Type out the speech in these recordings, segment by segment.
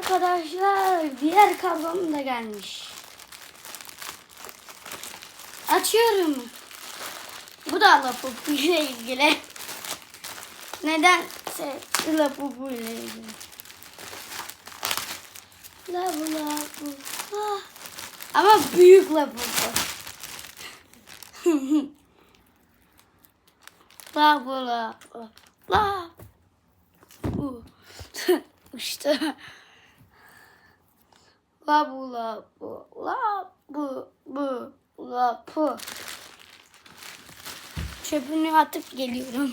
arkadaşlar diğer kargom da gelmiş. Açıyorum. Bu da Lapupu ile ilgili. Nedense Lapupu ile ilgili. Labu labu. Ah. Ama büyük Lapupu. labu labu. Labu. Uçtu. Labu labu. Labu bu. Lapu. Çöpünü atıp geliyorum.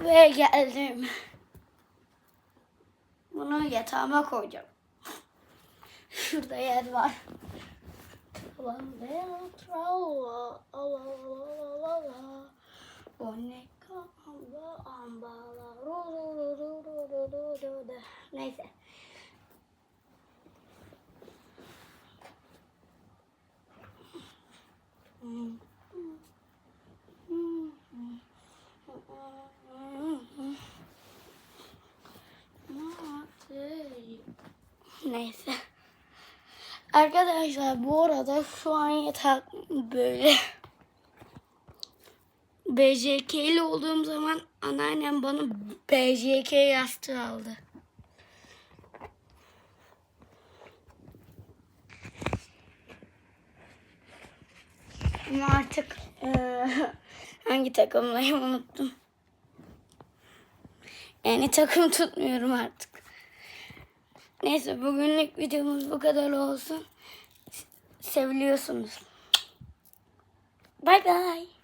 Ve geldim. Bunu yatağıma koyacağım. Şurada yer var. Neyse. Neyse. Arkadaşlar bu arada şu an yatak böyle. BJK'li olduğum zaman anneannem bana BJK yastığı aldı. Ama artık eee, hangi takımlayım unuttum. Yani takım tutmuyorum artık. Neyse bugünlük videomuz bu kadar olsun. Seviliyorsunuz. Bye bye.